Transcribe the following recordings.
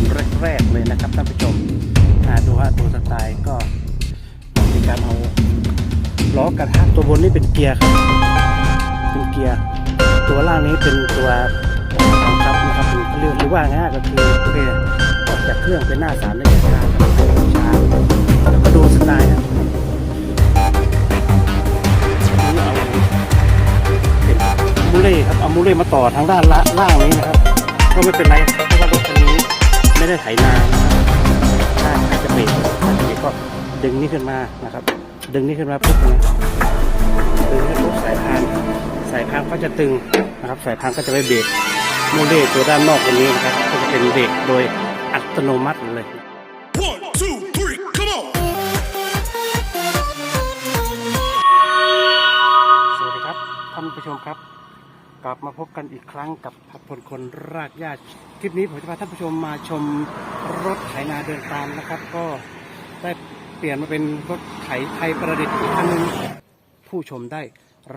คันแรกๆเลยนะครับท่านผู้ชมดูฮะตัวสไตล์ก็มีการเอาล้อกระทะตัวบนนี่เป็นเกียร์ครับเป็นเกียร์ตัวล่างนี้เป็นตัวบังคับนะครับเป็นเรียกหรือว่าง่ายก็คือโอเคออกจากเครื่องเป็นหน้าสามได้ช้าช้าแล้วก็ดูสไตล์ครับอันนี้เอาเป็นมูเล่ครับเอามูเล่มาต่อทางด้านล่างนี้นะครับก็ไม่เป็นไร ไม่ได้ไถนานะครับถ้าถ้าจะเบรกถ้าจะเบรกก็ดึงนี่ขึ้นมานะครับ ดึงนี่ขึ้นมาปุ๊บนะดึงให้ปุ๊บสายพานสายพานก็จะตึงนะครับ สายพานก็จะไม่เบรกโมเลตัวด้านนอกตรงนี้นะครับ ก็จะเป็นเบรกโดยอัตโนมัติเลย One, two, three, come on! สวัสดีครับท่านผู้ชมครับ กลับมาพบกันอีกครั้งกับพักพลคนรากหญ้าคลิปนี้ผมจะพาท่านผู้ชมมาชมรถไถนาเดินตามนะครับ ก็ได้เปลี่ยนมาเป็นรถไถไทยประดิษฐ์อีกคันหนึงผู้ชมได้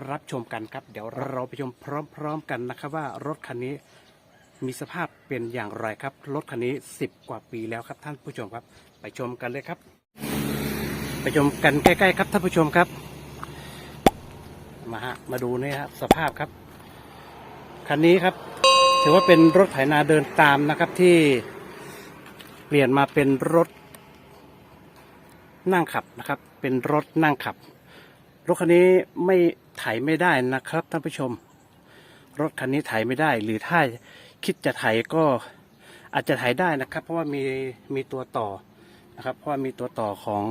รับชมกันครับ เดี๋ยวเราไปชมพร้อม ๆ กันนะครับ ว่ารถคันนี้มีสภาพเป็นอย่างไรครับ รถคันนี้ 10 กว่าปีแล้วครับท่านผู้ชมครับ ไปชมกันเลยครับ ไปชมกันใกล้ ๆ ครับท่านผู้ชมครับ มาฮะมาดูนี่ครับสภาพครับ คันนี้ครับ ถือว่าเป็นรถไถนาเดินตามนะครับที่เปลี่ยนมาเป็นรถนั่งขับนะครับ เป็นรถนั่งขับ รถคันนี้ไม่ไถไม่ได้นะครับท่านผู้ชม รถคันนี้ไถไม่ได้ หรือถ้าคิดจะไถก็อาจจะไถได้นะครับ เพราะว่ามีมีตัวต่อนะครับ เพราะว่ามีตัวต่อของ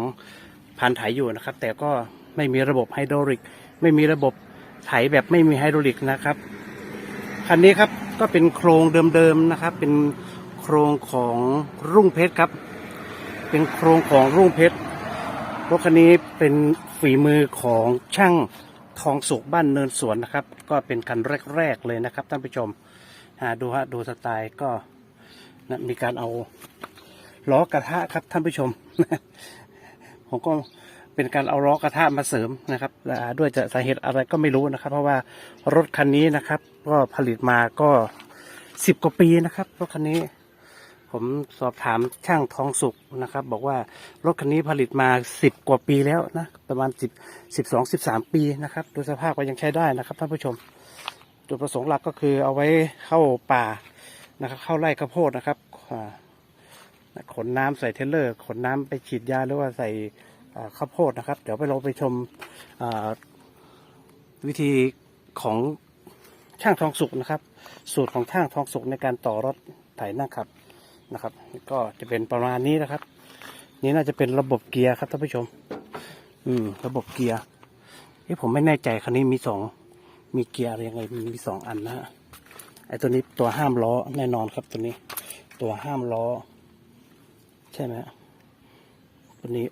พันไถอยู่นะครับ แต่ก็ไม่มีระบบไฮดรอลิก ไม่มีระบบไถแบบไม่มีไฮดรอลิกนะครับ คันนี้ครับก็เป็นโครงเดิมๆนะครับ เป็นโครงของรุ่งเพชรครับ เป็นโครงของรุ่งเพชรรถคันนี้เป็นฝีมือของช่างทองสุกบ้านเนินสวนนะครับ ก็เป็นคันแรกๆเลยนะครับท่านผู้ชมดูฮะดูสไตล์ก็นะมีการเอาล้อกระทะครับท่านผู้ชม ผมก็ เป็นการเอาล้อกระทะมาเสริมนะครับด้วยจะสาเหตุอะไรก็ไม่รู้นะครับ เพราะว่ารถคันนี้นะครับ ก็ผลิตมาก็สิบกว่าปีนะครับรถคันนี้ ผมสอบถามช่างทองสุกนะครับ บอกว่ารถคันนี้ผลิตมาสิบกว่าปีแล้วนะประมาณสิบสิบสองสิบสามปีนะครับดูสภาพก็ยังใช้ได้นะครับท่านผู้ชมจุดประสงค์หลักก็คือเอาไว้เข้าป่านะครับ เข้าไร่ข้าวโพดนะครับขนน้ำใส่เทเลอร์ ขนน้ำไปฉีดยาหรือว่าใส่ ข้าวโพดนะครับ เดี๋ยวไปเราไปชมวิธีของช่างทองสุกนะครับ สูตรของช่างทองสุกในการต่อรถไถนั่งขับนะครับ ก็จะเป็นประมาณนี้นะครับ นี่น่าจะเป็นระบบเกียร์ครับท่านผู้ชม อืม ระบบเกียร์เอ้ผมไม่แน่ใจคันนี้มีสองมีเกียร์อะไรยังไงมีสองอันนะฮะไอตัวนี้ตัวห้ามล้อแน่นอนครับตัวนี้ ตัวห้ามล้อ ใช่ไหมตัวนี้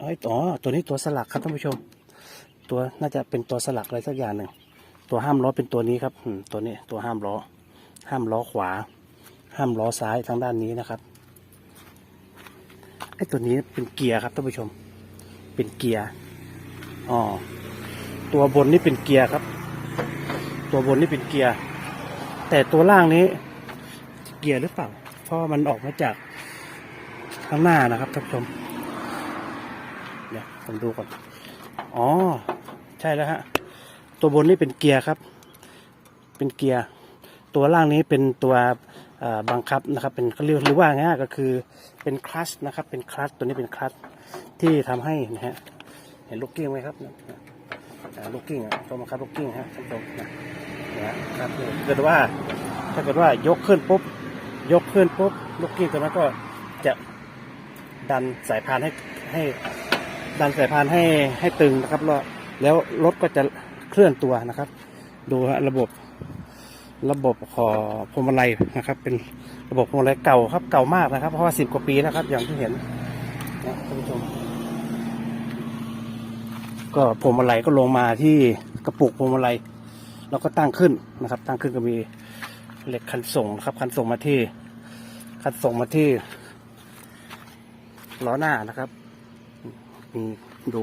ไอ้ยอ๋อตัวนี้ตัวสลักครับท่านผู้ชม ตัวน่าจะเป็นตัวสลักอะไรสักอย่างหนึ่งตัวห้ามล้อเป็นตัวนี้ครับตัวนี้ตัวห้ามล้อ ห้ามล้อขวา ห้ามล้อซ้ายทางด้านนี้นะครับไอ้ตัวนี้เป็นเกียร์ครับท่านผู้ชม เป็นเกียร์อ๋อตัวบนนี่เป็นเกียร์ครับ ตัวบนนี่เป็นเกียร์แต่ตัวล่างนี้เกียร์หรือเปล่า เพราะมันออกมาจากข้างหน้านะครับท่านผู้ชม เดี๋ยวผมดูก่อน อ๋อ ใช่แล้วฮะ ตัวบนนี่เป็นเกียร์ครับ เป็นเกียร์ ตัวล่างนี้เป็นตัวบังคับนะครับ เป็นเขาเรียกหรือว่าง่ายก็คือเป็นคลัตชนะครับ เป็นคลัตชตัวนี้เป็นคลัตชที่ทำให้นะฮะ เห็นลูกกิ้งไหมครับลูกกิ้งตัวบังคับลูกกิ้งฮะท่านผู้ชมนะนะครับถ้าเกิดว่าถ้าเกิดว่ายกขึ้นปุ๊บ ยกขึ้นปุ๊บลูกกิ้งตัวนั้นก็จะดันสายพานให้ให้ ดันสายพานให้ให้ตึงนะครับแล้วแล้วรถก็จะเคลื่อนตัวนะครับ ดูฮะระบบระบบขอพวงมาลัยนะครับ เป็นระบบพวงมาลัยเก่าครับเก่ามากนะครับ เพราะว่าสิบกว่าปีแล้วครับ อย่างที่เห็นนะท่านผู้ชมก็พวงมาลัยก็ลงมาที่กระปุกพวงมาลัยแล้วก็ตั้งขึ้นนะครับ ตั้งขึ้นก็มีเหล็กคันส่งนะครับ คันส่งมาที่คันส่งมาที่ล้อหน้านะครับ อืมดู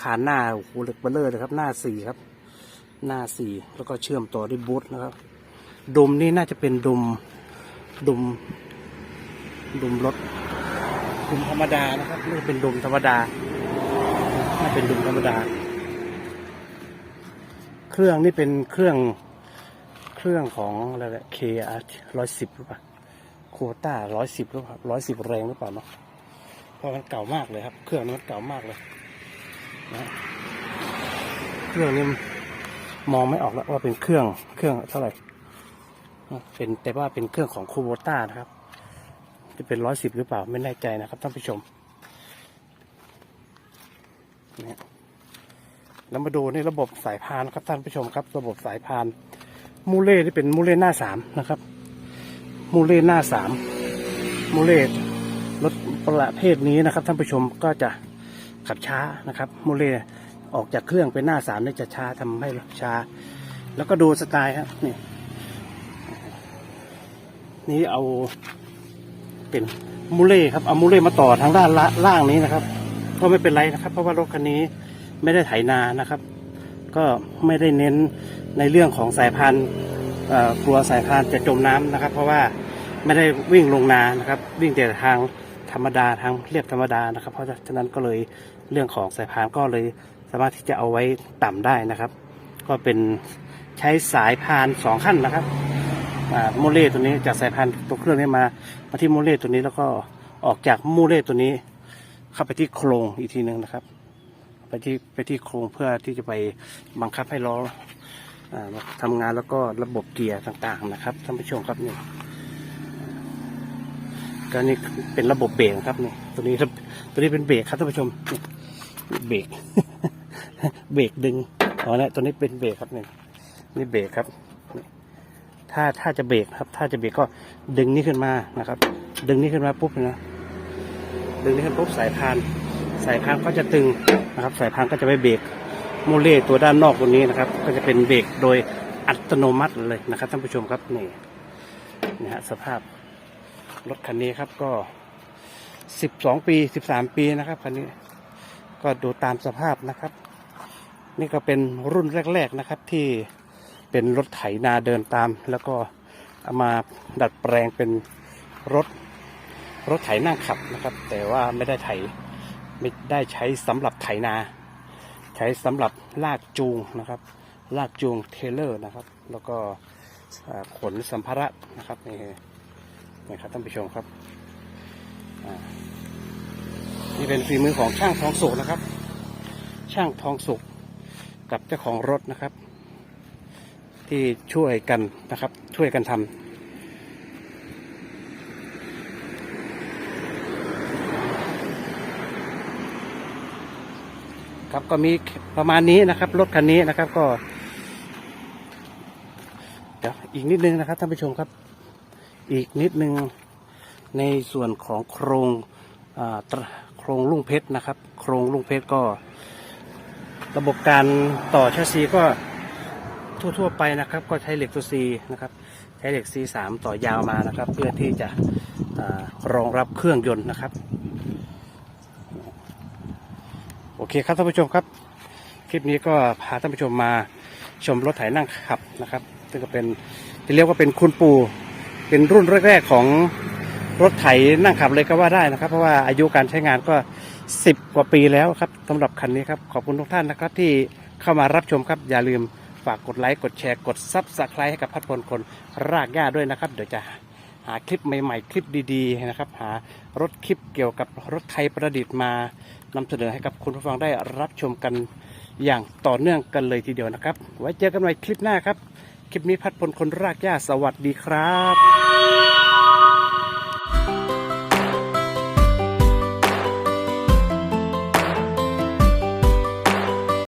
คานหน้าโอ้โหเหล็กเบลเลอร์เลยครับ หน้าสี่ครับ หน้าสี่แล้วก็เชื่อมต่อด้วยบูทนะครับดุมนี่น่าจะเป็นดุมดุมดุมรถดุมธรรมดานะครับไม่เป็นดุมธรรมดาไม่เป็นดุมธรรมดา เครื่องนี่เป็นเครื่องเครื่องของอะไรแหละ KR ร้อยสิบหรือเปล่าโคต้าร้อยสิบหรือเปล่าร้อยสิบแรงหรือเปล่าเนาะ เพราะมันเก่ามากเลยครับ เครื่องนี้มันเก่ามากเลยนะเครื่องนี้มองไม่ออกแล้วว่าเป็นเครื่องเครื่องเท่าไหร่เป็นแต่ว่าเป็นเครื่องของโคโบต้านะครับ จะเป็นร้อยสิบหรือเปล่าไม่แน่ใจนะครับท่านผู้ชมเนี่ยแล้วมาดูในระบบสายพานครับท่านผู้ชมครับ ระบบสายพานมูเล่ที่เป็นมูเล่หน้าสามนะครับ มูเล่หน้าสามมูเล่ ประเภทนี้นะครับ ท่านผู้ชมก็จะขับช้านะครับมูเล่ออกจากเครื่องเป็นหน้าสามเนี่ยจะช้าทำให้ช้า แล้วก็ดูสไตล์ครับนี่นี่เอาเป็นมูเล่ครับเอามูเล่มาต่อทางด้านล,ล่างนี้นะครับ ก็ไม่เป็นไรนะครับ เพราะว่ารถคันนี้ไม่ได้ไถนานะครับ ก็ไม่ได้เน้นในเรื่องของสายพานเอ่อกลัวสายพานจะจมน้ำนะครับ เพราะว่าไม่ได้วิ่งลงนานะครับ วิ่งแต่ทาง รรมดาทางเรียบธรรมดานะครับ เพราะฉะนั้นก็เลยเรื่องของสายพานก็เลยสามารถที่จะเอาไว้ต่ำได้นะครับ ก็เป็นใช้สายพานสองขั้นนะครับโมเลตัวนี้จากสายพันตัวเครื่องนี้มามาที่โมเลตัวนี้แล้วก็ออกจากโมเลตัวนี้ เข้าไปที่โครงอีกทีหนึ่งนะครับ ไปที่ไปที่โครงเพื่อที่จะไปบังคับให้ล้ออ่าทำงานแล้วก็ระบบเกียร์ต่างๆนะครับท่านผู้ชมครับนี่ ก็นี่เป็นระบบเบรกครับนี่ตัวนี้ครับตัวนี้เป็นเบรกครับท่านผู้ชมเบรกเบรกดึงอ๋อนี่ยตัวนี้เป็นเบรกครับนี่นี่เบรกครับ ถ้าถ้าจะเบรกครับ ถ้าจะเบรกก็ดึงนี้ขึ้นมานะครับ ดึงนี้ขึ้นมาปุ๊บนะดึงนี้ขึ้นปุ๊บสายพาน สายพานก็จะตึงนะครับ สายพานก็จะไปเบรกโมเลตัวด้านนอกตรงนี้นะครับ ก็จะเป็นเบรกโดยอัตโนมัติเลยนะครับท่านผู้ชมครับนี่นะฮะสภาพ รถคันนี้ครับก็สิบสองปีสิบสามปีนะครับคันนี้ก็ดูตามสภาพนะครับ นี่ก็เป็นรุ่นแรก ๆนะครับที่เป็นรถไถนาเดินตาม แล้วก็เอามาดัดแปลงเป็นรถรถไถนั่งขับนะครับ แต่ว่าไม่ได้ไถไม่ได้ใช้สำหรับไถนา ใช้สำหรับลากจูงนะครับลากจูงเทเลอร์นะครับ แล้วก็ขนสัมภาระนะครับนี่ นี่ครับท่านผู้ชมครับนี่เป็นฝีมือของช่างทองสุกนะครับ ช่างทองสุกกับเจ้าของรถนะครับ ที่ช่วยกันนะครับ ช่วยกันทำครับก็มีประมาณนี้นะครับรถคันนี้นะครับก็เดี๋ยวอีกนิดนึงนะครับท่านผู้ชมครับ อีกนิดนึงในส่วนของโครงโครงลุ่งเพชรนะครับ โครงลุ่งเพชรก็ ระบบการต่อแชสซีก็ทั่วๆไปนะครับ ก็ใช้เหล็กตัว C นะครับ ใช้เหล็ก C3 ต่อยาวมานะครับ เพื่อที่จะรองรับเครื่องยนต์นะครับ โอเคครับท่านผู้ชมครับ คลิปนี้ก็พาท่านผู้ชมมาชมรถไถนั่งขับนะครับ ซึ่งก็เป็นที่เรียกว่าเป็นคุณปู่ เป็นรุ่นแรกๆของรถไถนั่งขับเลยก็ว่าได้นะครับ เพราะว่าอายุการใช้งานก็ 10 กว่าปีแล้วครับสำหรับคันนี้ครับขอบคุณทุกท่านนะครับ ที่เข้ามารับชมครับอย่าลืมฝากกดไลค์กดแชร์กดซับสไครต์ให้กับพัดพลคนรากหญ้าด้วยนะครับ เดี๋ยวจะหาคลิปใหม่ๆ คลิปดีๆนะครับ หารถคลิปเกี่ยวกับรถไทยประดิษฐ์มานำเสนอให้กับคุณผู้ฟังได้รับชมกันอย่างต่อเนื่องกันเลยทีเดียวนะครับ ไว้เจอกันใหม่คลิปหน้าครับ คลิปนี้พัดพลคนรากหญ้าสวัสดีครับ